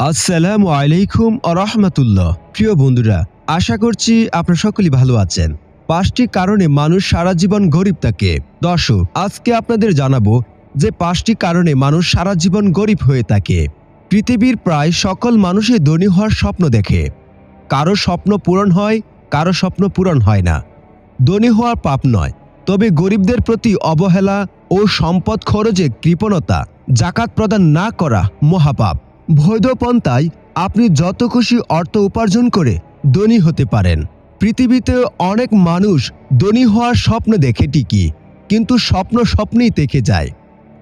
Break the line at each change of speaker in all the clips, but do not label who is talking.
আসসালামু আলাইকুম আরহামতুল্লাহ প্রিয় বন্ধুরা, আশা করছি আপনারা সকলেই ভালো আছেন। পাঁচটি কারণে মানুষ সারা জীবন গরিব থাকে। দর্শক, আজকে আপনাদের জানাব যে পাঁচটি কারণে মানুষ সারা জীবন গরিব হয়ে থাকে। পৃথিবীর প্রায় সকল মানুষই ধনী হওয়ার স্বপ্ন দেখে। কারও স্বপ্ন পূরণ হয়, কারও স্বপ্ন পূরণ হয় না। ধনী হওয়ার পাপ নয়, তবে গরিবদের প্রতি অবহেলা ও সম্পদ খরচে কৃপণতা, জাকাত প্রদান না করা মহাপাপ। বৈধ পন্থায় আপনি যত খুশি অর্থ উপার্জন করে ধনী হতে পারেন। পৃথিবীতে অনেক মানুষ ধনী হওয়ার স্বপ্ন দেখে ঠিকই, কিন্তু স্বপ্ন স্বপ্নেই থেকে যায়।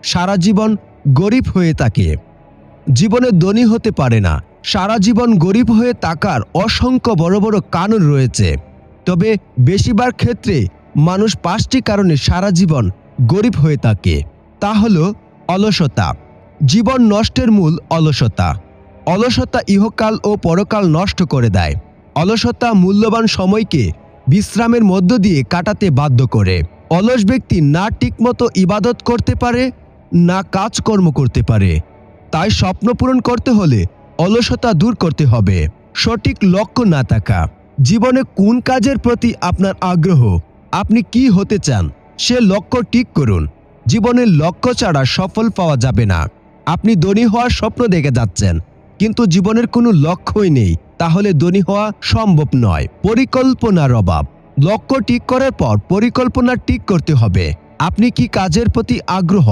সারা জীবন গরিব হয়ে থাকে। জীবনে ধনী হতে পারে না। সারা জীবন গরিব হয়ে থাকার অসংখ্য বড় বড় কারণ রয়েছে। তবে বেশিরভাগ ক্ষেত্রে মানুষ পাঁচটি কারণে সারা জীবন গরিব হয়ে থাকে। তা হল অলসতা। জীবন নষ্টের মূল অলসতা। অলসতা ইহকাল ও পরকাল নষ্ট করে দেয়। অলসতা মূল্যবান সময়কে বিশ্রামের মধ্য দিয়ে কাটাতে বাধ্য করে। অলস ব্যক্তি না ঠিকমতো ইবাদত করতে পারে, না কাজকর্ম করতে পারে। তাই স্বপ্ন পূরণ করতে হলে অলসতা দূর করতে হবে। সঠিক লক্ষ্য না থাকা। জীবনে কোন কাজের প্রতি আপনার আগ্রহ? আপনি কি হতে চান? সে লক্ষ্য ঠিক করুন। জীবনের লক্ষ্য ছাড়া সফল পাওয়া যাবে না। আপনি ধনী হওয়ার স্বপ্ন দেখে যাচ্ছেন, কিন্তু জীবনের কোনো লক্ষ্যই নেই। তাহলে ধনী হওয়া সম্ভব নয়। পরিকল্পনার অভাব। লক্ষ্য ঠিক করার পর পরিকল্পনা ঠিক করতে হবে। আপনি কি কাজের প্রতি আগ্রহ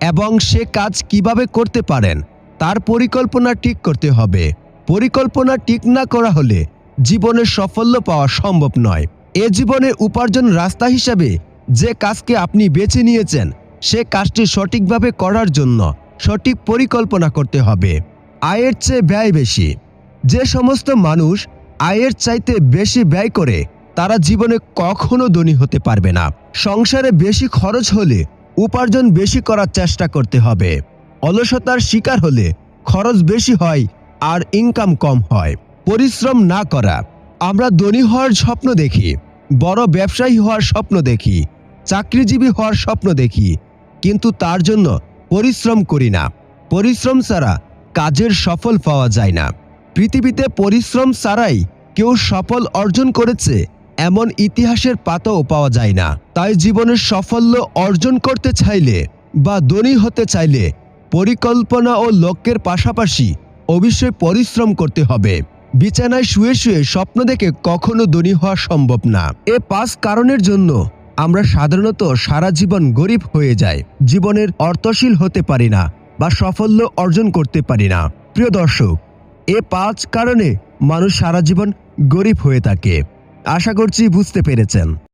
এবং সে কাজ কীভাবে করতে পারেন, তার পরিকল্পনা ঠিক করতে হবে। পরিকল্পনা ঠিক না করা হলে জীবনের সাফল্য পাওয়া সম্ভব নয়। এ জীবনের উপার্জন রাস্তা হিসাবে যে কাজকে আপনি বেছে নিয়েছেন, সে কাজটি সঠিকভাবে করার জন্য সঠিক পরিকল্পনা করতে হবে। আয়ের চেয়ে ব্যয় বেশি। যে সমস্ত মানুষ আয়ের চাইতে বেশি ব্যয় করে, তারা জীবনে কখনো ধনী হতে পারবে না। সংসারে বেশি খরচ হলে উপার্জন বেশি করার চেষ্টা করতে হবে। অলসতার শিকার হলে খরচ বেশি হয় আর ইনকাম কম হয়। পরিশ্রম না করা। আমরা ধনী হওয়ার স্বপ্ন দেখি। বড় ব্যবসায়ী হওয়ার স্বপ্ন দেখি। চাকরিজীবী হওয়ার স্বপ্ন দেখি। কিন্তু তার জন্য পরিশ্রম করি না। পরিশ্রম ছাড়া কাজের সফল পাওয়া যায় না। পৃথিবীতে পরিশ্রম ছাড়াই কেউ সফল অর্জন করেছে, এমন ইতিহাসের পাতাও পাওয়া যায় না। তাই জীবনের সাফল্য অর্জন করতে চাইলে বা ধনী হতে চাইলে পরিকল্পনা ও লক্ষ্যের পাশাপাশি অবশ্যই পরিশ্রম করতে হবে। বিছানায় শুয়ে শুয়ে স্বপ্ন দেখে কখনো ধনী হওয়া সম্ভব না। এ পাঁচ কারণের জন্য আমরা সাধারণত সারা জীবন গরিব হয়ে যায় জীবনের অর্থশীল হতে পারি না বা সাফল্য অর্জন করতে পারি না। প্রিয় দর্শক, এ পাঁচ কারণে মানুষ সারা জীবন গরিব হয়ে থাকে। আশা করছি বুঝতে পেরেছেন।